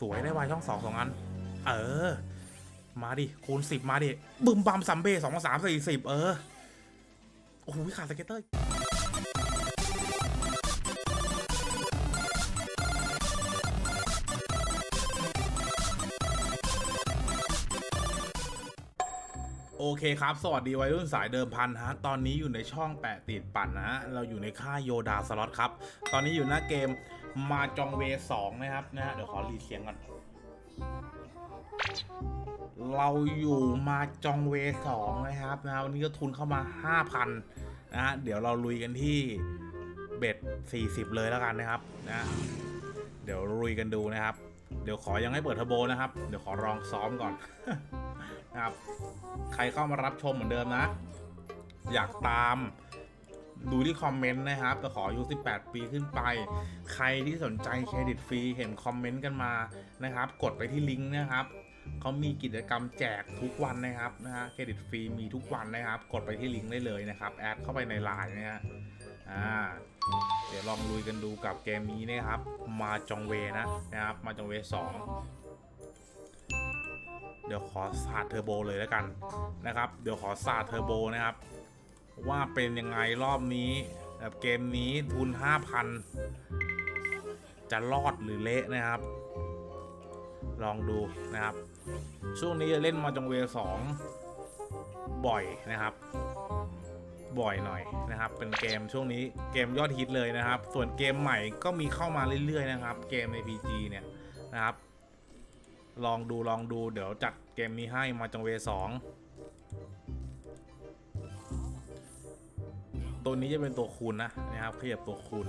สวยได้วายช่องสองสองอัน เออ มาดิ คูณสิบมาดิบึมบัมซัมเบ้สองสามสี่สิบเออ โอ้โหขาดสเก็ตเตอร์ โอเคครับ สวัสดีวัยรุ่นสายเดิมพันฮะ ตอนนี้อยู่ในช่องแปะติดปั่นนะฮะ เราอยู่ในค่ายโยดาสล็อตครับ ตอนนี้อยู่หน้าเกมมาจองเวสองนะครับนะฮะ เดี๋ยวขอรีเสียงก่อน เราอยู่มาจองเวสองนะครับนะฮะวันนี้ก็ทุนเข้ามา 5,000 นะฮะ เดี๋ยวเราลุยกันที่เบ็ด40 เลยแล้วกันนะครับนะ เดี๋ยวลุยกันดูนะครับ เดี๋ยวขอยังไม่เปิดเทอร์โบนะครับ เดี๋ยวขอลองซ้อมก่อนนะครับ ใครเข้ามารับชมเหมือนเดิมนะ อยากตามดูที่คอมเมนต์นะครับแต่ขออายุ18 ปีขึ้นไป ใครที่สนใจเครดิตฟรีเห็นคอมเมนต์กันมานะครับ กดไปที่ลิงก์นะครับเขามีกิจกรรมแจกทุกวันนะครับนะฮะเครดิตฟรีมีทุกวันนะครับ กดไปที่ลิงก์ได้เลยนะครับ แอดเข้าไปในไลน์นะฮะ อ่าเดี๋ยวลองลุยกันดูกับเกมนี้นะครับ มาจองเวนะนะครับ มาจองเวสองเดี๋ยวขอสาดเทอร์โบเลยแล้วกันนะครับ เดี๋ยวขอสาดเทอร์โบนะครับ ว่าเป็นยังไงรอบนี้แบบเกมนี้ทุน 5,000 จะรอดหรือเละนะครับ ลองดูนะครับ ช่วงนี้จะเล่นมาจงเวสองบ่อยนะครับ บ่อยหน่อยนะครับ เป็นเกมช่วงนี้เกมยอดฮิตเลยนะครับ ส่วนเกมใหม่ก็มีเข้ามาเรื่อยๆนะครับ เกมใน PG เนี่ยนะครับ ลองดูลองดูเดี๋ยวจัดเกมนี้ให้มาจังเวสองตัวนี้จะเป็นตัวคูณนะนะครับขยับตัวคูณ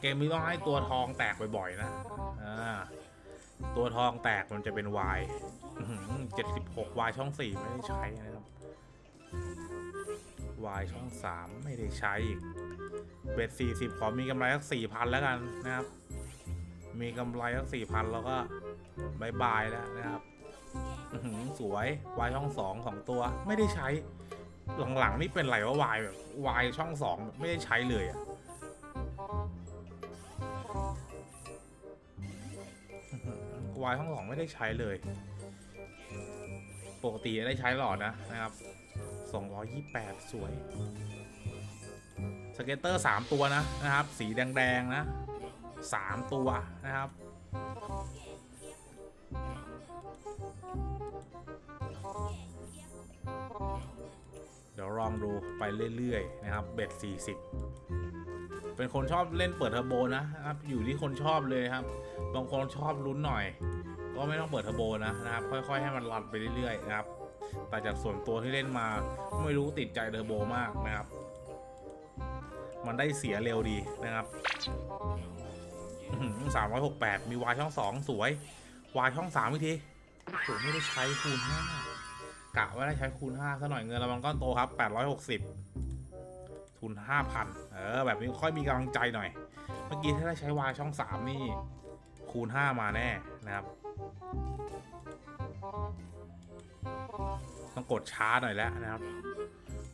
เกมนี้ต้องให้ตัวทองแตกบ่อยๆนะอ่าตัวทองแตกมันจะเป็น Y เจ็ดสิบหก Y ช่องสี่ไม่ได้ใช้นะครับ Y ช่องสามไม่ได้ใช้อีก เบ็ดสี่สิบขอมีกำไรสักสี่พันแล้วกันนะครับ มีกำไรสักสี่พันแล้วก็บายบายแล้วนะครับสวยวายช่องสองของตัวไม่ได้ใช้ หลังๆนี่เป็นไรว่าวายแบบวายช่องสองไม่ได้ใช้เลยอะวายช่องสองไม่ได้ใช้เลย ปกติได้ใช้หลอดนะนะครับ 228 สวย สเก็ตเตอร์ 3 ตัวนะนะครับ สีแดงๆนะ 3 ตัวนะครับ เดี๋ยวลองดูไปเรื่อยๆ นะครับ เบ็ด 40 เป็นคนชอบเล่นเปิดเทอร์โบนะครับ อยู่ที่คนชอบเลยครับ บางคนชอบลุ้นหน่อย ก็ไม่ต้องเปิดเทอร์โบนะนะครับ ค่อยๆ ให้มันรันไปเรื่อยๆ นะครับ แต่จากส่วนตัวที่เล่นมาไม่รู้ติดใจเทอร์โบมากนะครับ มันได้เสียเร็วดีนะครับสามร้อยหกแปดมีวายช่องสองสวยวายช่องสามวิธีโอ้ไม่ได้ใช้คูณห้ากะว่าได้ใช้คูณห้าซะหน่อยเงินเรามันก้อนโตครับแปดร้อยหกสิบทุนห้าพันเออ แบบนี้ค่อยมีกำลังใจหน่อย เมื่อกี้ถ้าได้ใช้วายช่องสามนี่คูณห้ามาแน่นะครับ ต้องกดช้าหน่อยแล้วนะครับ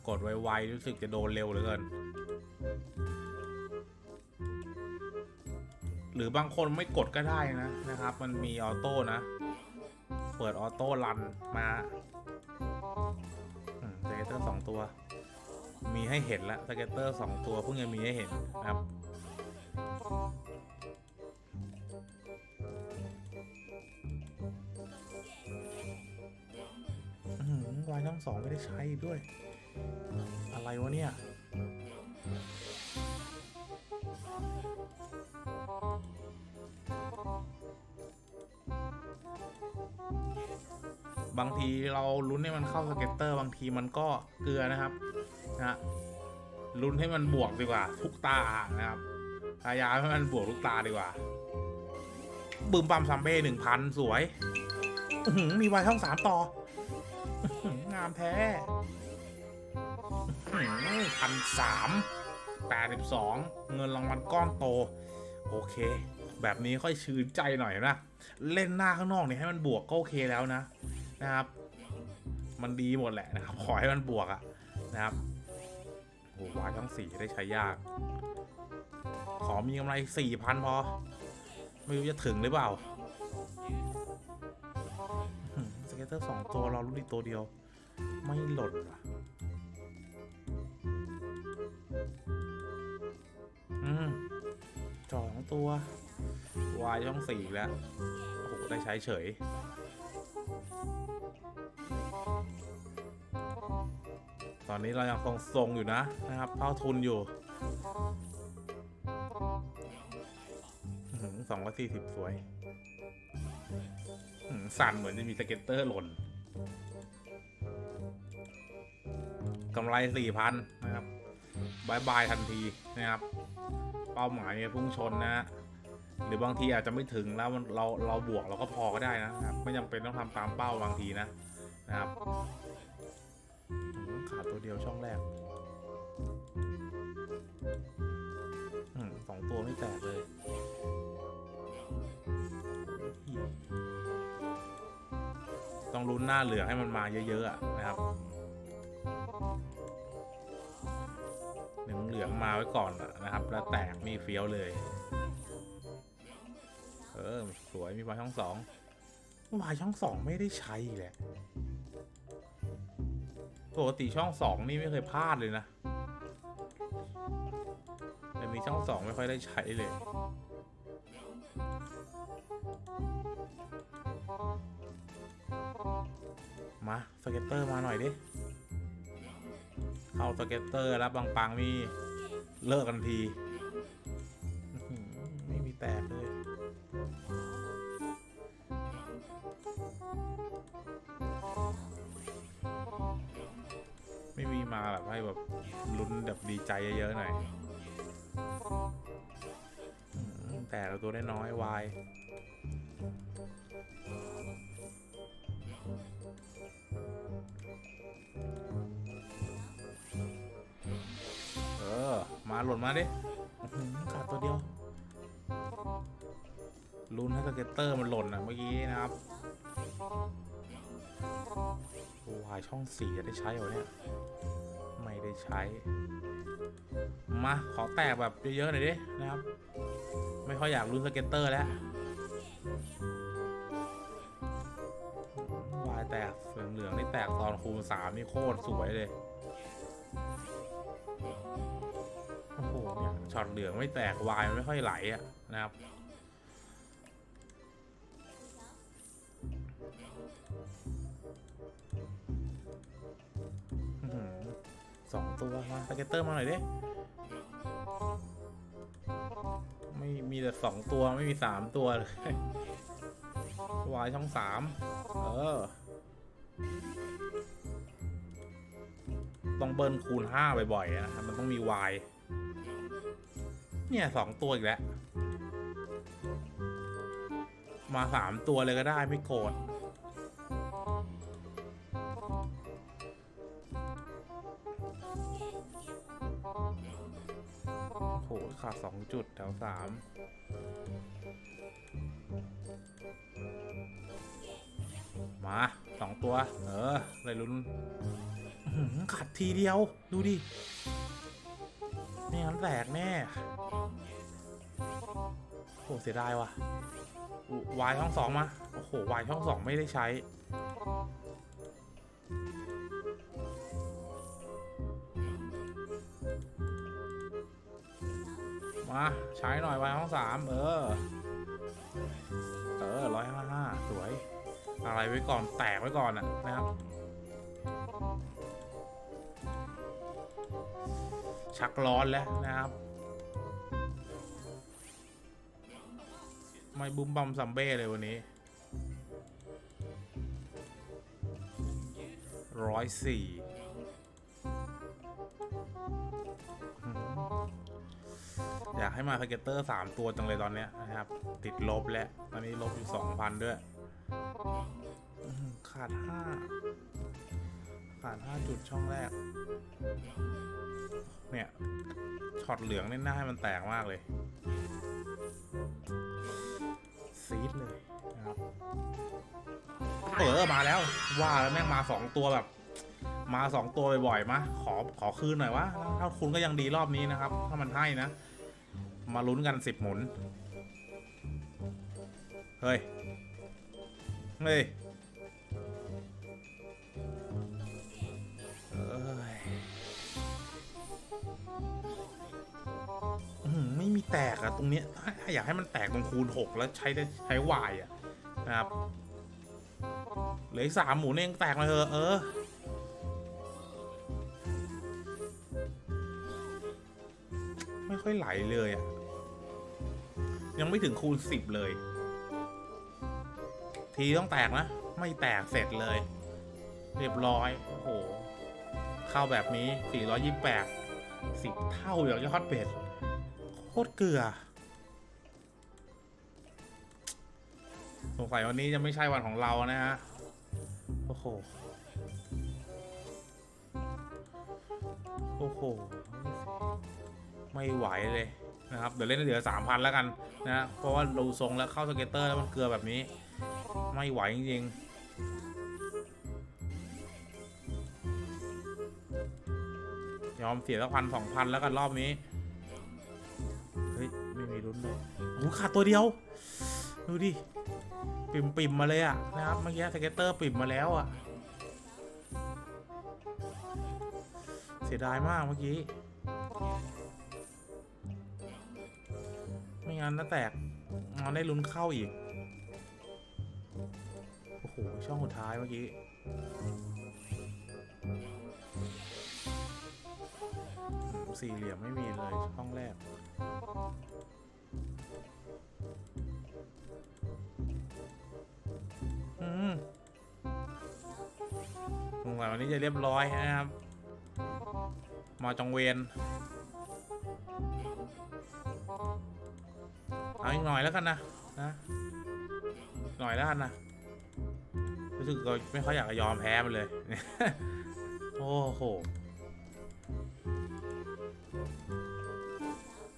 กดไวๆรู้สึกจะโดนเร็วเหลือเกิน หรือบางคนไม่กดก็ได้นะนะครับ มันมีออโต้นะ เปิดออโต้รันมาสเก็ตเตอร์สองตัว มีให้เห็นแล้วสเก็ตเตอร์สองตัวเพิ่งจะมีให้เห็นนะครับายทั้งสองไม่ได้ใช้ด้วย อะไรวะเนี่ยบางทีเราลุ้นให้มันเข้าสเก็ตเตอร์ บางทีมันก็เกลือนะครับนะลุ้นให้มันบวกดีกว่า ทุกตานะครับพยายามให้มันบวกทุกตาดีกว่าบึมปั๊มซัมเบ้หนึ่งพันสวยมีวายช่องสามต่อามแท้พันสามแปดสิบสองเงินรางวัลก้อนโต โอเค แบบนี้ค่อยชื่นใจหน่อยนะ เล่นหน้าข้างนอกเนี่ยให้มันบวกก็โอเคแล้วนะ นะครับ มันดีหมดแหละนะครับ ขอให้มันบวกอะนะครับโอ้วายทั้งสี่ได้ใช้ยาก ขอมีกำไรสี่พันพอ ไม่รู้จะถึงหรือเปล่าสเกตเตอร์สองตัวรอรุ่นอีกตัวเดียว ไม่หล่นว่ะอืมสองตัว วายช่องสี่แล้ว โอ้โห ได้ใช้เฉย ตอนนี้เรายังคงทรงอยู่นะนะครับเป้าทุนอยู่สองร้อยสี่สิบสวยหือสั่นเหมือนจะมีสเก็ตเตอร์หล่น กำไรสี่พันนะครับบายบายทันทีนะครับ เป้าหมายเนี่ยพุ่งชนนะฮะหรือบางทีอาจจะไม่ถึงแล้วมันเราเราบวกเราก็พอก็ได้นะครับ ไม่จำเป็นต้องทำตามเป้าบางทีนะนะครับขาดตัวเดียวช่องแรกอืมสองตัวไม่แตกเลยต้องลุ้นหน้าเหลืองให้มันมาเยอะๆนะครับ หนึ่งเหลืองมาไว้ก่อนนะครับ แล้วแตกมีเฟี้ยวเลย เออสวยมีวายช่องสองวายช่องสองไม่ได้ใช้แหละปกติช่องสองนี่ไม่เคยพลาดเลยนะแต่มีช่องสองไม่ค่อยได้ใช้เลยมาสเก็ตเตอร์มาหน่อยดิ เข้าสเก็ตเตอร์แล้วปังๆนี่เลิกกันที ไม่มีแตกเลย ไม่มีมาแบบให้แบบลุ้นแบบดีใจเยอะๆหน่อยแต่ละตัวได้น้อยวาย มาหล่นมาดิอื้อหือขาดตัวเดียวลุ้นให้สเก็ตเตอร์มันหล่นอะเมื่อกี้นะครับวายช่องสี่จะได้ใช้เหรอเนี่ย ไม่ได้ใช้ มา ขอแตกแบบเยอะๆหน่อยดินะครับ ไม่ค่อยอยากลุ้นสเก็ตเตอร์แล้ววายแตกเหลืองๆนี่แตกตอนคูณสามนี่โคตรสวยเลย ช็อตเหลืองไม่แตกวายไม่ค่อยไหลอะนะครับอื้อหือสองตัวมาสเก็ตเตอร์มาหน่อยดิ ไม่มีแต่สองตัวไม่มีสามตัวเลยวายช่องสามเออ ต้องเบิร์นคูณห้าบ่อยๆนะมันต้องมีวาย เนี่ยสองตัวอีกแล้ว มาสามตัวเลยก็ได้ไม่โกรธโหขาดสองจุดแถวสามมาสองตัว เออเลยลุ้นขาดทีเดียว ดูดิ ไม่งั้นแตกแน่โอ้เสียดายว่ะวายช่องสองมา โอ้โหวายช่องสองไม่ได้ใช้ มา ใช้หน่อยวายช่องสามเออ เออร้อยห้าห้าสวย อะไรไว้ก่อนแตกไว้ก่อนอะนะครับ ชักร้อนแล้วนะครับ ไม่บุ้มบัมซัมเบ้เลยวันนี้ร้อยสี่อยากให้มาสเก็ตเตอร์สามตัวจังเลยตอนเนี้ยนะครับ ติดลบแล้ว ตอนนี้ลบอยู่สองพันด้วย ขาดห้าขาดห้าจุดช่องแรก เนี่ยช็อตเหลืองเนี่ยน่าให้มันแตกมากเลยซีดเลยนะครับเออมาแล้ว ว่าแล้วแม่งมาสองตัวแบบ มาสองตัวบ่อยๆมาขอขอคืนหน่อยวะถ้าคุณก็ยังดีรอบนี้นะครับ ถ้ามันให้นะ มาลุ้นกันสิบหมุน เฮ้ย เฮ้ย แตกอะตรงเนี้ยอยากให้มันแตกตรงคูณหกแล้วใช้ได้ใช้วายอะนะครับเหลืออีกสามหมุนเองแตกมาเถอะเออไม่ค่อยไหลเลยอะยังไม่ถึงคูณสิบเลย ทีต้องแตกนะ ไม่แตกเสร็จเลย เรียบร้อยโอ้โหเข้าแบบนี้ 428 10 เท่าอย่างยอดเป็ด ตรเกลือสงสัยวันนี้จะไม่ใช่วันของเรานะฮะ โอ้โห โอ้โห ไม่ไหวเลยนะครับ เดี๋ยวเล่นเหลือสามพันแล้วกันนะ เพราะว่าดูทรงแล้วเข้าสเก็ตเตอร์แล้วมันเกลือแบบนี้ ไม่ไหวจริงๆ ยอมเสียสักพันสองพันแล้วกันรอบนี้ โอ้โหขาดตัวเดียว ดูดิ ปิ่มปิ่มมาเลยอะนะครับ เมื่อกี้สเก็ตเตอร์ปิ่มมาแล้วอะเสียดายมากเมื่อกี้ ไม่งั้นน่าแตกเอาได้ลุ้นเข้าอีก โอ้โห ช่องสุดท้ายเมื่อกี้สี่เหลี่ยมไม่มีเลยช่องแรก สงสัยวันนี้จะเรียบร้อยนะครับมาจองเวนเอาอีกหน่อยแล้วกันนะนะหน่อยแล้วกันนะรู้สึกก็ไม่ค่อยอยากจะยอมแพ้มันเลย โอ้โห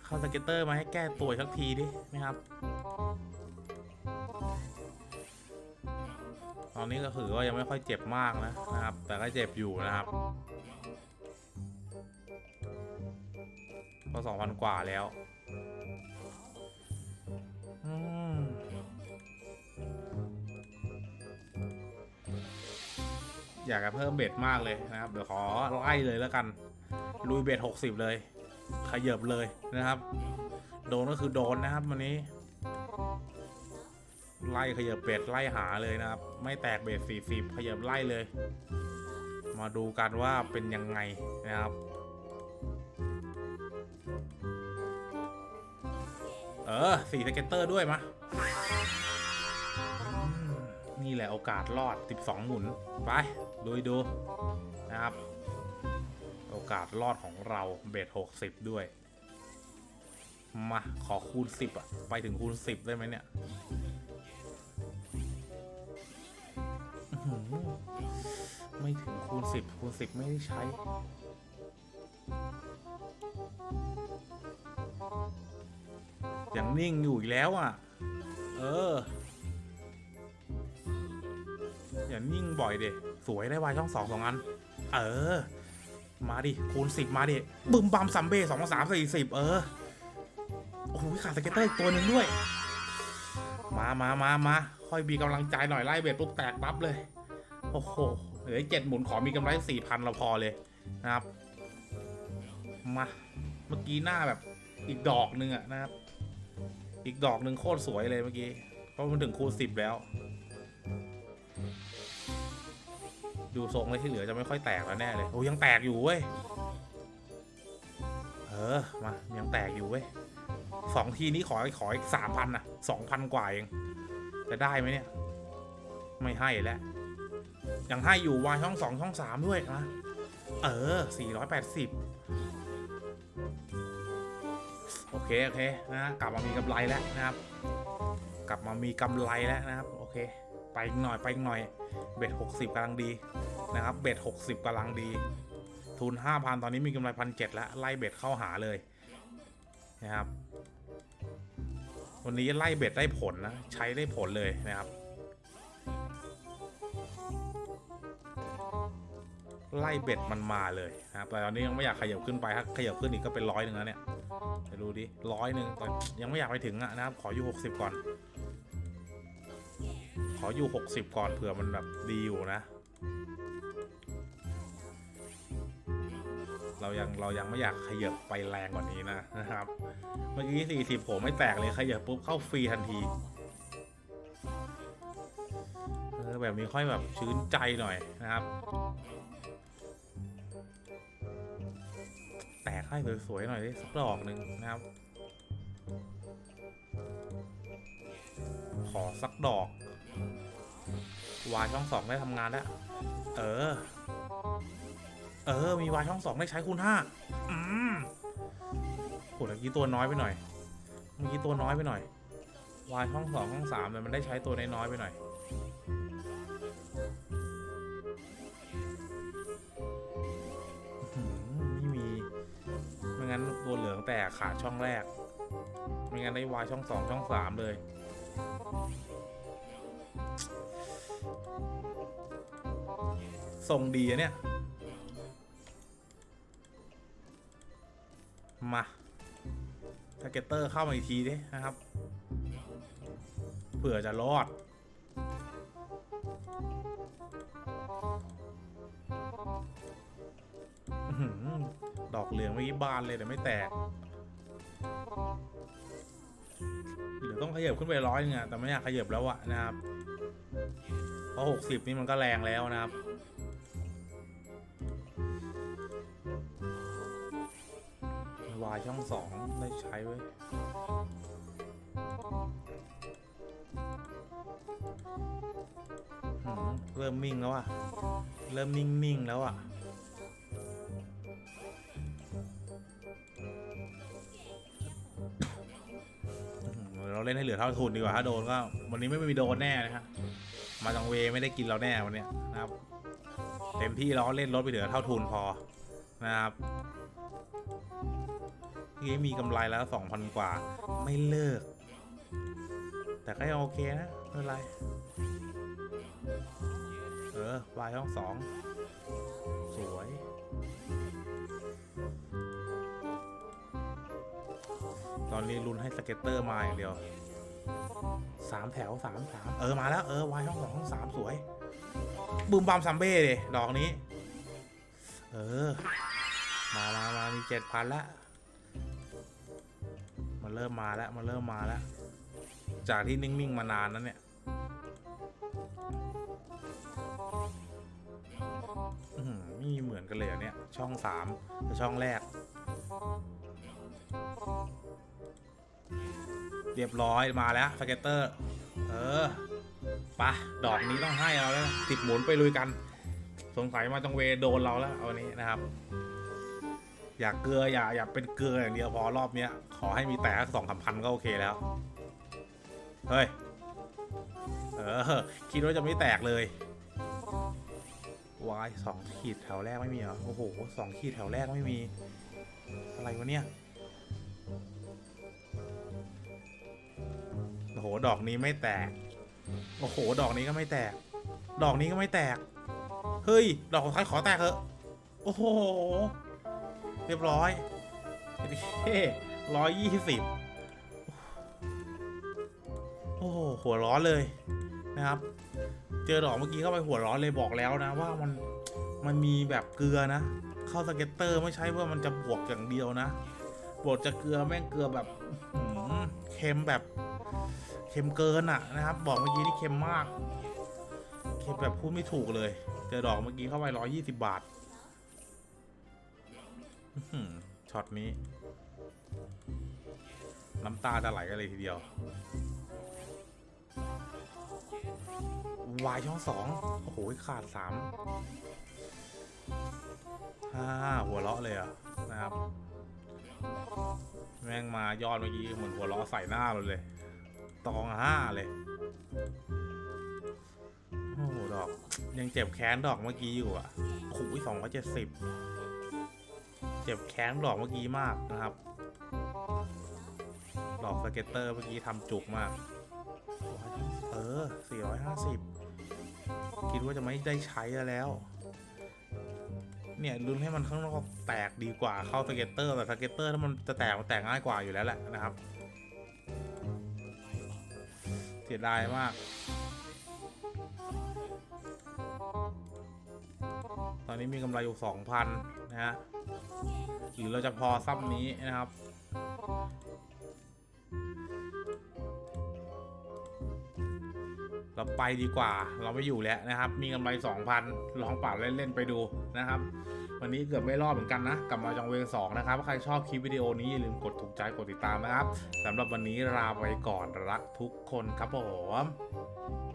เข้าสเก็ตเตอร์มาให้แก้ตัวสักทีดินะครับ อนนี้ก็ถือว่ายังไม่ค่อยเจ็บมากนะนะครับ แต่ก็เจ็บอยู่นะครับ ก็สองพันกว่าแล้วอืมอยากจะเพิ่มเบ็ดมากเลยนะครับ เดี๋ยวขอไล่เลยแล้วกัน ลุยเบ็ดหกสิบเลย ขยับเลยนะครับ โดนก็คือโดนนะครับวันนี้ ไล่ขยับเบ็ดไล่หาเลยนะครับ ไม่แตกเบ็ดสี่สิบขยับไล่เลย มาดูกันว่าเป็นยังไงนะครับ เออสี่สเก็ตเตอร์ด้วยมะนี่แหละโอกาสรอด 12 หมุน ไปลุยดูนะครับ โอกาสรอดของเราเบ็ด60 ด้วย มา ขอคูณ 10 อะ ไปถึงคูณ 10 ได้ไหมเนี่ย ไม่ถึงคูณ10คูณ10ไม่ได้ใช้ยังนิ่งอยู่อีกแล้วอะ เออ อย่านิ่งบ่อยเด็สวยได้วายช่องสองสองอัน เออ มาดิ คูณสิบมาดิ บึมบัมซัมเบ้สองสามสี่สิบเออ โอ้โหขาดสเก็ตเตอร์อีกตัวหนึ่งด้วย มามามามาค่อยมีกำลังใจหน่อยไล่เบ็ดปุ๊บแตกปั๊บเลย โอ้โห เหลือเจ็ดหมุนขอมีกำไรสี่พันเราพอเลยนะครับ มา เมื่อกี้หน้าแบบอีกดอกหนึ่งอะนะครับ อีกดอกหนึ่งโคตรสวยเลยเมื่อกี้ เพราะมันถึงคูณสิบแล้ว ดูทรงเลยที่เหลือจะไม่ค่อยแตกแล้วแน่เลย โอ้ยังแตกอยู่เว้ย เออ มา ยังแตกอยู่เว้ย สองทีนี้ขอขออีกสามพันอะสองพันกว่าเอง จะได้ไหมเนี่ย ไม่ให้แล้วยังให้อยู่วายช่องสองช่องสามด้วยนะเออสี่ร้อยแปดสิบโอเค โอเคนะกลับมามีกำไรแล้วนะครับ กลับมามีกำไรแล้วนะครับ โอเค ไปอีกหน่อยไปอีกหน่อย เบ็ดหกสิบกำลังดีนะครับ เบ็ดหกสิบกำลังดี ทุนห้าพันตอนนี้มีกำไรพันเจ็ดแล้วไล่เบ็ดเข้าหาเลยนะครับ วันนี้ไล่เบ็ดได้ผลนะ ใช้ได้ผลเลยนะครับ ไล่เบ็ดมันมาเลยนะครับแต่ตอนนี้ยังไม่อยากขยับขึ้นไปถ้าขยับขึ้นอีกก็เป็นร้อยหนึ่งแล้วเนี่ยไปดูดิร้อยหนึ่งแต่ยังไม่อยากไปถึงอะนะครับ ขออยู่หกสิบก่อน ขออยู่หกสิบก่อนเผื่อมันแบบดีอยู่นะ เรายังเรายังไม่อยากขยับไปแรงกว่านี้นะนะครับ เมื่อกี้สี่สิบผมไม่แตกเลยขยับปุ๊บเข้าฟรีทันทีเออแบบนี้ค่อยแบบชื้นใจหน่อยนะครับ แตกให้สวยๆหน่อยดิสักดอกหนึ่งนะครับ ขอสักดอก วายช่องสองได้ทำงานแล้ว เออ เออ มีวายช่องสองได้ใช้คูณห้าอืมโหเมื่อกี้ตัวน้อยไปหน่อย เมื่อกี้ตัวน้อยไปหน่อยวายช่องสองช่องสามเนี่ยมันได้ใช้ตัวน้อยๆไปหน่อย ไม่มี ไม่งั้นตัวเหลืองแตกขาดช่องแรก ไม่งั้นได้วายช่องสองช่องสามเลยทรงดีอะเนี่ย มาสเก็ตเตอร์เข้ามาอีกทีดินะครับ เผื่อจะรอด ดอกเหลืองเมื่อกี้บานเลยแต่ไม่แตกเดี๋ยวต้องขยับขึ้นไปร้อยนึงอะแต่ไม่อยากขยับแล้วอะนะครับ เพราะหกสิบนี่มันก็แรงแล้วนะครับ วายช่องสองได้ใช้ไว้ยเริ่มมิ่งแล้วอะเริ่มนิ่งๆแล้วอะเราเล่นให้เหลือเท่าทุนดีกว่าถ้าโดนก็วันนี้ไม่มีโดนแน่นะฮะมาจังเวไม่ได้กินเราแน่วันนี้นะครับเต็มที่เราก็เล่นรถไปเหลือเท่าทุนพอนะครับ ที่มีกำไรแล้วสองพันกว่า ไม่เลิก แต่ก็ยังโอเคนะไม่เป็นไร เออวายช่องสองสวยตอนนี้ลุ้นให้สเก็ตเตอร์มาอย่างเดียวสามแถวสามสามเออมาแล้วเออวายช่องสองช่องสามสวยบูมบามซัมเบ้เลยดอกนี้ เออ มามามามีเจ็ดพันละ มันเริ่มมาแล้ว มันเริ่มมาแล้ว จากที่นิ่ง ๆ มานานนั้นเนี่ยมีเหมือนกันเลยเหรอเนี่ย ช่องสามกับช่องแรก เรียบร้อยมาแล้วสเก็ตเตอร์ เออปะดอกนี้ต้องให้เราแล้วติดหมุนไปลุยกัน สงสัยมาจังเวโดนเราแล้วเอาวันนี้นะครับ อยากเกลืออย่าอย่าเป็นเกลืออย่างเดียวพอรอบเนี้ย ขอให้มีแต่สองสามพันก็โอเคแล้ว เฮ้ย เออ คิดว่าจะไม่แตกเลยวายสองขีดแถวแรกไม่มีเหรอ โอ้โหสองขีดแถวแรกไม่มี อะไรวะเนี่ย โอ้โห ดอกนี้ไม่แตก โอ้โห ดอกนี้ก็ไม่แตก ดอกนี้ก็ไม่แตก เฮ้ย ดอกสุดท้ายขอแตกเถอะโอ้โห เรียบร้อยเฮ้ร้อยยี่สิบโอ้โหหัวร้อนเลยนะครับ เจอดอกเมื่อกี้เข้าไปหัวร้อนเลยบอกแล้วนะว่ามันมันมีแบบเกลือนะ เข้าสเก็ตเตอร์ไม่ใช่ว่ามันจะบวกอย่างเดียวนะบวกจะเกลือแม่งเกลือแบบเค็มแบบเค็มเกินอะนะครับ บอกเมื่อกี้นี่เค็มมาก เค็มแบบพูดไม่ถูกเลย เจอดอกเมื่อกี้เข้าไปร้อยยี่สิบบาท ช็อตนี้ น้ำตาจะไหลกันเลยทีเดียว วายช่องสองโอ้โห ขาดสามห้าหัวเราะเลยอะนะครับ แม่งมายอดเมื่อกี้เหมือนหัวเราะใส่หน้าเราเลย ตองห้าเลย โอ้โห ดอก ยังเจ็บแค้นดอกเมื่อกี้อยู่อะโอ้โหสองร้อยเจ็ดสิบ จ็บแค้นดอกเมื่อกี้มากนะครับดอกสเก็ตเตอร์เมื่อกี้ทำจุกมาก เออ 450 คิดว่าจะไม่ได้ใช้แล้ว เนี่ยลุ้นให้มันข้างนอกแตกดีกว่าเข้าสเก็ตเตอร์แต่สเก็ตเตอร์ถ้ามันจะแตกมันแตกง่ายกว่าอยู่แล้วแหละนะครับ เสียดายมาก ตอนนี้มีกำไรอยู่สองพันะฮะ หรือเราจะพอซับนี้นะครับ เราไปดีกว่า เราไม่อยู่แล้วนะครับ มีกำไร 2,000 ลองเป่าเล่น ๆ ไปดูนะครับ วันนี้เกือบไม่รอดเหมือนกันนะ กลับมาจองเวงสองนะครับถ้าใครชอบคลิปวิดีโอนี้อย่าลืมกดถูกใจ กดติดตามนะครับสำหรับวันนี้ลาไปก่อนรักทุกคนครับผม